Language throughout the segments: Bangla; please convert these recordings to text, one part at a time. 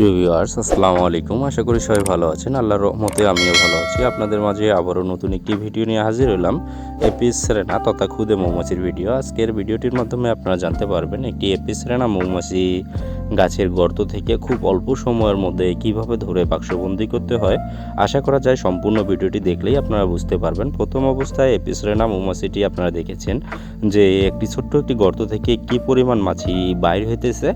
প্রিয় ভিউয়ার্স আসসালামু আলাইকুম। আশা করি সবাই ভালো আছেন। আল্লাহর রহমতে আমিও ভালো আছি। আপনাদের মাঝে আবারও নতুন একটি ভিডিও নিয়ে হাজির হলাম। এপিস সেরেনা তথা খুদে মৌমাছির ভিডিও। আজকের ভিডিওটির মাধ্যমে আপনারা জানতে পারবেন একটি এপিস সেরেনা মৌমাছি গাছের গর্ত থেকে খুব অল্প সময়ের মধ্যে কীভাবে ধরে বাক্সবন্দি করতে হয়। আশা করা যায় সম্পূর্ণ ভিডিওটি দেখলেই আপনারা বুঝতে পারবেন। প্রথম অবস্থায় এপিস সেরেনা মৌমাছিটি আপনারা দেখেছেন যে একটি ছোট্ট একটি গর্ত থেকে কি পরিমাণ মাছি বাইর হইতেছে।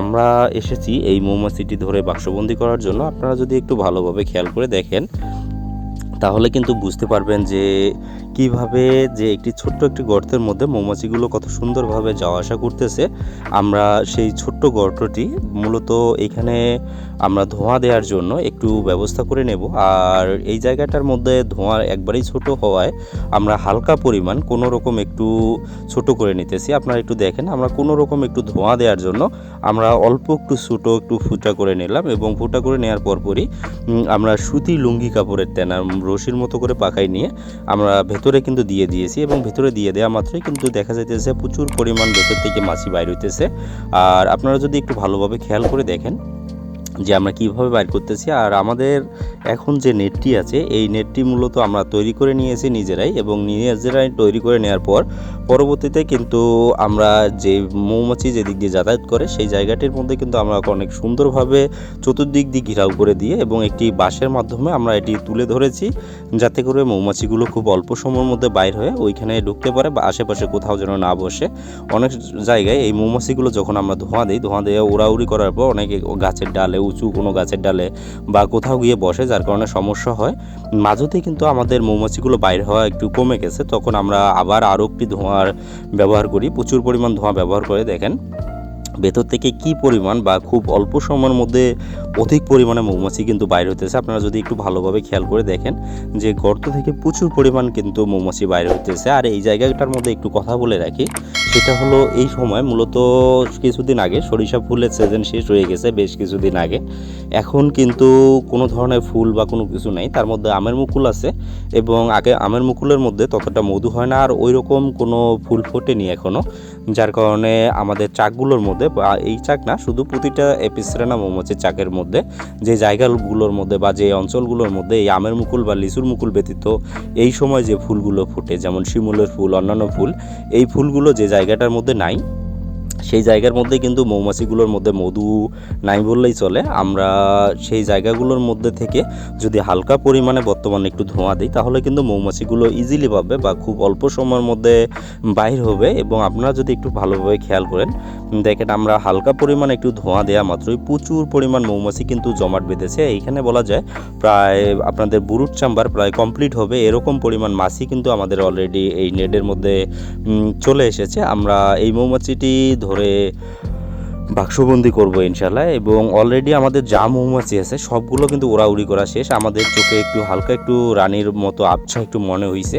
আমরা এসেছি এই মৌমাছিটি ধরে বাক্সবন্দি করার জন্য আপনারা যদি একটু ভালোভাবে খেয়াল করে দেখেন, তাহলে কিন্তু বুঝতে পারবেন যে কীভাবে যে একটি ছোট্ট একটি গর্তের মধ্যে মৌমাছিগুলো কত সুন্দরভাবে যাওয়া আসা করতেছে, আমরা সেই ছোট্ট গর্তটি মূলত এখানে আমরা ধোঁয়া দেওয়ার জন্য একটু ব্যবস্থা করে নেব। আর এই জায়গাটার মধ্যে ধোঁয়া একবারেই ছোট হওয়ায় আমরা হালকা পরিমাণ কোনো রকম একটু ছোট করে নিতেছি। আপনারা একটু দেখেন, আমরা কোনো রকম একটু ধোঁয়া দেওয়ার জন্য আমরা অল্প একটু ছোটো একটু ফুটা করে নিলাম এবং ফুটা করে নেওয়ার পরপরই আমরা সুতি লুঙ্গি কাপড়ের তেনা রশির মতো করে পাকাই নিয়ে আমরা ভেতরে কিন্তু দিয়ে দিয়েছি এবং ভেতরে দিয়ে দেওয়া মাত্রই কিন্তু দেখা যাইতেছে প্রচুর পরিমাণ ভেতর থেকে মাছি বাইর হইতেছে। আর আপনারা যদি একটু ভালোভাবে খেয়াল করে দেখেন যে আমরা কীভাবে বাইর করতেছি। আর আমাদের এখন যে নেটটি আছে, এই নেটটি মূলত আমরা তৈরি করে নিয়েছি নিজেরাই এবং নিজেরাই তৈরি করে নেওয়ার পর পরবর্তীতে কিন্তু আমরা যে মৌমাছি যেদিক দিয়ে যাতায়াত করে, সেই জায়গাটির মধ্যে কিন্তু আমরা অনেক সুন্দরভাবে চতুর্দিক দিয়ে ঘেরাও করে দিয়ে এবং একটি বাঁশের মাধ্যমে আমরা এটি তুলে ধরেছি যাতে করে মৌমাছিগুলো খুব অল্প সময়ের মধ্যে বাইর হয়ে ওইখানে ঢুকতে পারে বা আশেপাশে কোথাও যেন না বসে। অনেক জায়গায় এই মৌমাছিগুলো যখন আমরা ধোঁয়া দিই, ধোঁয়া দিয়ে উড়াউড়ি করার পর অনেকে গাছের ডালে উঁচু কোনো গাছের ডালে বা কোথাও গিয়ে বসে, যার কারণে সমস্যা হয়। মাঝতে কিন্তু আমাদের মৌমাছিগুলো বাইর হওয়া একটু কমে গেছে। তখন আমরা আবার আরও একটি ধোঁয়ার ব্যবহার করি। প্রচুর পরিমাণ ধোঁয়া ব্যবহার করে দেখেন। ভেতর থেকে কি পরিমাণ বা খুব অল্প সময়ের মধ্যে অধিক পরিমাণে মৌমাছি কিন্তু বাইর হতেছে আপনারা যদি একটু ভালোভাবে খেয়াল করে দেখেন যে গর্ত থেকে প্রচুর পরিমাণ কিন্তু মৌমাছি বাইর হতেছে আর এই জায়গাটার মধ্যে একটু কথা বলে রাখি, সেটা হলো এই সময় মূলত কিছুদিন আগে সরিষা ফুলের সিজন শেষ হয়ে গেছে বেশ কিছুদিন আগে। এখন কিন্তু কোনো ধরনের ফুল বা কোনো কিছু নাই, তার মধ্যে আমের মুকুল আছে এবং আগে আমের মুকুলের মধ্যে ততটা মধু হয় না। আর ওই রকম কোনো ফুল ফোটেনি এখনও যার কারণে আমাদের চাকগুলোর মধ্যে বা এই চাক না, শুধু প্রতিটা এপিসরেনা মৌমাছির চাকের মধ্যে, যে জায়গাগুলোর মধ্যে বা যে অঞ্চলগুলোর মধ্যে এই আমের মুকুল বা লিচুর মুকুল ব্যতীত এই সময় যে ফুলগুলো ফুটে, যেমন শিমুলের ফুল, অন্যান্য ফুল, এই ফুলগুলো যে জায়গাটার মধ্যে নাই সেই জায়গার মধ্যে কিন্তু মৌমাছিগুলোর মধ্যে মধু নাই বললেই চলে। আমরা সেই জায়গাগুলোর মধ্যে থেকে যদি হালকা পরিমাণে বর্তমানে একটু ধোঁয়া দিই, তাহলে কিন্তু মৌমাছিগুলো ইজিলি পাবে বা খুব অল্প সময়ের মধ্যে বাইর হবে। এবং আপনারা যদি একটু ভালোভাবে খেয়াল করেন, দেখেন আমরা হালকা পরিমাণে একটু ধোঁয়া দেওয়া মাত্রই প্রচুর পরিমাণ মৌমাছি কিন্তু জমাট বেঁধেছে। এইখানে বলা যায় প্রায় আপনাদের বুরুট চাম্বার প্রায় কমপ্লিট হবে। এরকম পরিমাণ মাছি কিন্তু আমাদের অলরেডি এই নেটের মধ্যে চলে এসেছে। আমরা এই মৌমাছিটি ধরে বাক্সবন্দি করব ইনশাল্লাহ। এবং অলরেডি আমাদের যা মৌমাছি আছে, সবগুলো কিন্তু ওড়াউড়ি করা শেষ। আমাদের চোখে একটু হালকা একটু রানীর মতো আবছা একটু মনে হয়েছে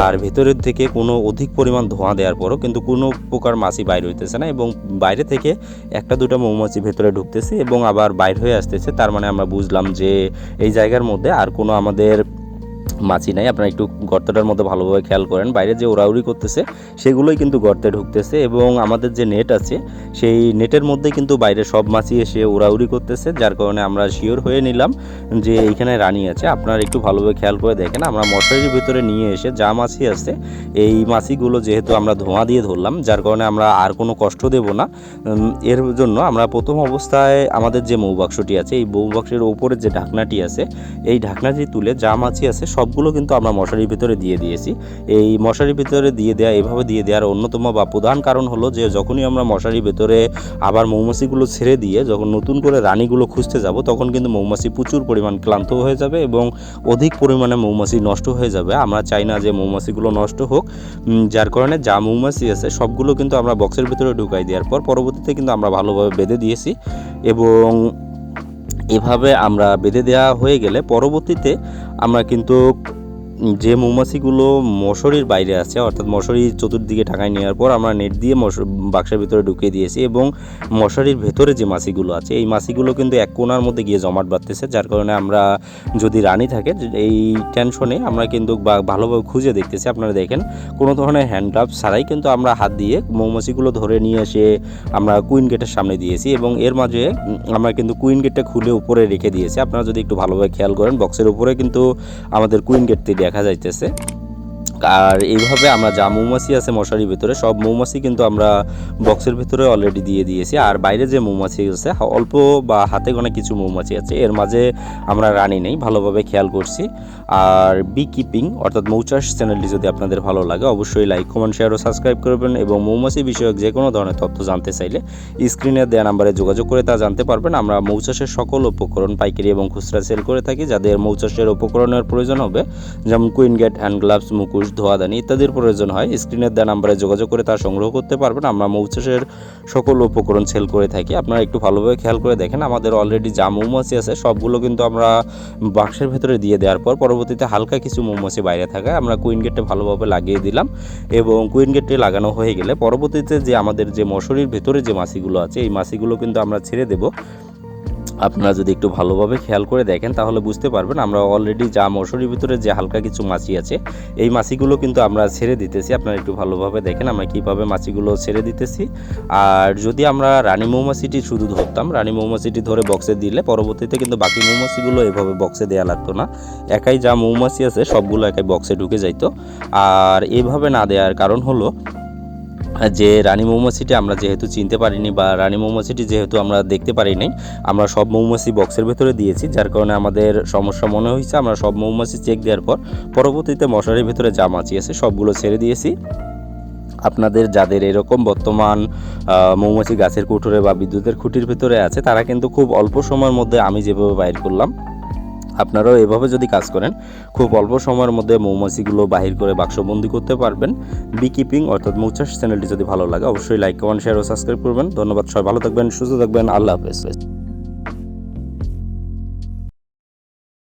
আর ভেতরের থেকে কোনো অধিক পরিমাণ ধোঁয়া দেওয়ার পরও কিন্তু কোনো প্রকার মাছি বাইরে হইতেছে না। এবং বাইরে থেকে একটা দুটা মৌমাছি ভেতরে ঢুকতেছে এবং আবার বাইর হয়ে আসতেছে। তার মানে আমরা বুঝলাম যে এই জায়গার মধ্যে আর কোনো আমাদের মাছি নাই। আপনারা একটু গর্তটার মধ্যে ভালোভাবে খেয়াল করেন। বাইরে যে ওড়াউড়ি করতেছে, সেগুলোই কিন্তু গর্তে ঢুকতেছে এবং আমাদের যে নেট আছে, সেই নেটের মধ্যে কিন্তু বাইরে সব মাছি এসে উড়াউড়ি করতেছে, যার কারণে আমরা শিওর হয়ে নিলাম যে এইখানে রানী আছে। আপনারা একটু ভালোভাবে খেয়াল করে দেখেন, আমরা মশারির ভিতরে নিয়ে এসে যা মাছি আছে, এই মাছিগুলো যেহেতু আমরা ধোঁয়া দিয়ে ধরলাম, যার কারণে আমরা আর কোনো কষ্ট দেব না। এর জন্য আমরা প্রথম অবস্থায় আমাদের যে মৌবাক্সটি আছে, এই মৌবাক্সের ওপরের যে ঢাকনাটি আছে, এই ঢাকনাটি তুলে যা মাছি আছে সবগুলো কিন্তু আমরা মশারির ভিতরে দিয়ে দিয়েছি। এই মশারির ভিতরে দিয়ে দেওয়া এভাবে দিয়ে দেওয়ার অন্যতম বা প্রধান কারণ হলো যে, যখনই আমরা মশারির ভিতরে আবার মৌমাছিগুলো ছেড়ে দিয়ে যখন নতুন করে রানীগুলো খুঁজতে যাব, তখন কিন্তু মৌমাছি প্রচুর পরিমাণ ক্লান্ত হয়ে যাবে এবং অধিক পরিমাণে মৌমাছি নষ্ট হয়ে যাবে। আমরা চাই না যে মৌমাছিগুলো নষ্ট হোক। যার কারণে যা মৌমাছি আছে, সবগুলো কিন্তু আমরা বক্সের ভিতরে ঢুকাই দেওয়ার পর পরবর্তীতে কিন্তু আমরা ভালোভাবে বেঁধে দিয়েছি এবং এভাবে আমরা বেঁধে দেওয়া হয়ে গেলে পরবর্তীতে আমরা কিন্তু যে মৌমাছিগুলো মশারির বাইরে আছে, অর্থাৎ মশারি চতুর্দিকে ঢাকায় নেওয়ার পর আমরা নেট দিয়ে বাক্সের ভিতরে ঢুকিয়ে দিয়েছি এবং মশারির ভেতরে যে মাছিগুলো আছে, এই মাছিগুলো কিন্তু এক কোণার মধ্যে গিয়ে জমাট বাঁধতেছে, যার কারণে আমরা যদি রানী থাকে, এই টেনশনে আমরা কিন্তু ভালোভাবে খুঁজে দেখতেছি, আপনারা দেখেন, কোনো ধরনের হ্যান্ড গ্লাভস ছাড়াই কিন্তু আমরা হাত দিয়ে মৌমাছিগুলো ধরে নিয়ে এসে আমরা কুইন গেটের সামনে দিয়েছি এবং এর মাঝে আমরা কিন্তু কুইন গেটটা খুলে উপরে রেখে দিয়েছি। আপনারা যদি একটু ভালোভাবে খেয়াল করেন বক্সের উপরে কিন্তু আমাদের কুইন গেটটি দেখা যাইতেছে। আর এইভাবে আমরা যা মৌমাছি আছে মশারির ভিতরে, সব মৌমাছি কিন্তু আমরা বক্সের ভিতরে অলরেডি দিয়ে দিয়েছি। আর বাইরে যে মৌমাছি আছে অল্প বা হাতে গোনা কিছু মৌমাছি আছে, এর মাঝে আমরা রানি নেই, ভালোভাবে খেয়াল করছি। আর বি কিপিং অর্থাৎ মৌচাষ চ্যানেলটি যদি আপনাদের ভালো লাগে, অবশ্যই লাইক কমেন্ট শেয়ার ও সাবস্ক্রাইব করবেন এবং মৌমাছি বিষয়ক যে কোনো ধরনের তথ্য জানতে চাইলে স্ক্রিনে দেওয়া নাম্বারে যোগাযোগ করে তা জানতে পারবেন। আমরা মৌচাষের সকল উপকরণ, পাইকারি এবং খুচরা সেল করে থাকি, যাদের মৌচাষের উপকরণের প্রয়োজন হবে, যেমন কুইন গেট হ্যান্ড গ্লাভস মুখোশ ধোয়াদানি ইত্যাদির প্রয়োজন হয়। স্ক্রিনের দেওয়া নাম্বারে যোগাযোগ করে তা সংগ্রহ করতে পারবেন। আমরা মৌচাষের সকল উপকরণ সেল করে থাকি। আপনারা একটু ভালোভাবে খেয়াল করে দেখেন, আমাদের অলরেডি যা মৌমাছি আছে, সবগুলো কিন্তু আমরা বাক্সের ভেতরে দিয়ে দেওয়ার পর পরবর্তীতে হালকা কিছু মৌমাছি বাইরে থাকায় আমরা কুইন গেটটা ভালোভাবে লাগিয়ে দিলাম এবং কুইন গেটটি লাগানো হয়ে গেলে পরবর্তীতে যে আমাদের যে মশারির ভেতরে যে মাছিগুলো আছে, এই মাছিগুলো কিন্তু আমরা ছেড়ে দেব। আপনারা যদি একটু ভালোভাবে খেয়াল করে দেখেন, তাহলে বুঝতে পারবেন আমরা অলরেডি যা মশারির ভিতরে যে হালকা কিছু মাছি আছে, এই মাছিগুলো কিন্তু আমরা ছেড়ে দিতেছি। আপনারা একটু ভালোভাবে দেখেন আমরা কীভাবে মাছিগুলো ছেড়ে দিতেছি। আর যদি আমরা রানী মৌমাছিটি শুধু ধরতাম, রানী মৌমাছিটি ধরে বক্সে দিলে পরবর্তীতে কিন্তু বাকি মৌমাছিগুলো এভাবে বক্সে দেওয়া লাগতো না। একাই যা মৌমাছি আছে, সবগুলো একাই বক্সে ঢুকে যাইতো। আর এভাবে না দেওয়ার কারণ হলো যে রানী মৌমাছিটি আমরা যেহেতু চিনতে পারিনি বা রানী মৌমাছিটি যেহেতু আমরা দেখতে পারি নাই আমরা সব মৌমাছি বক্সের ভেতরে দিয়েছি, যার কারণে আমাদের সমস্যা মনে হয়েছে। আমরা সব মৌমাছি চেক দেওয়ার পর পরবর্তীতে মশারির ভেতরে যা মাছি আছে সবগুলো ছেড়ে দিয়েছি। আপনাদের যাদের এরকম বর্তমান মৌমাছি গাছের কুঠুরে বা বিদ্যুতের খুঁটির ভিতরে আছে, তারা কিন্তু খুব অল্প সময়ের মধ্যে আমি যেভাবে বাইর করলাম। আপনারাও এভাবে যদি কাজ করেন, খুব অল্প সময়ের মধ্যে মৌমাছিগুলো বাহির করে বাক্সবন্দি করতে পারবেন। বি কিপিং অর্থাৎ মৌচাষ চ্যানেলটি যদি ভালো লাগে, অবশ্যই লাইক কমেন্ট শেয়ার ও সাবস্ক্রাইব করবেন। ধন্যবাদ, সবাই ভালো থাকবেন, সুস্থ থাকবেন, আল্লাহ হাফেজ।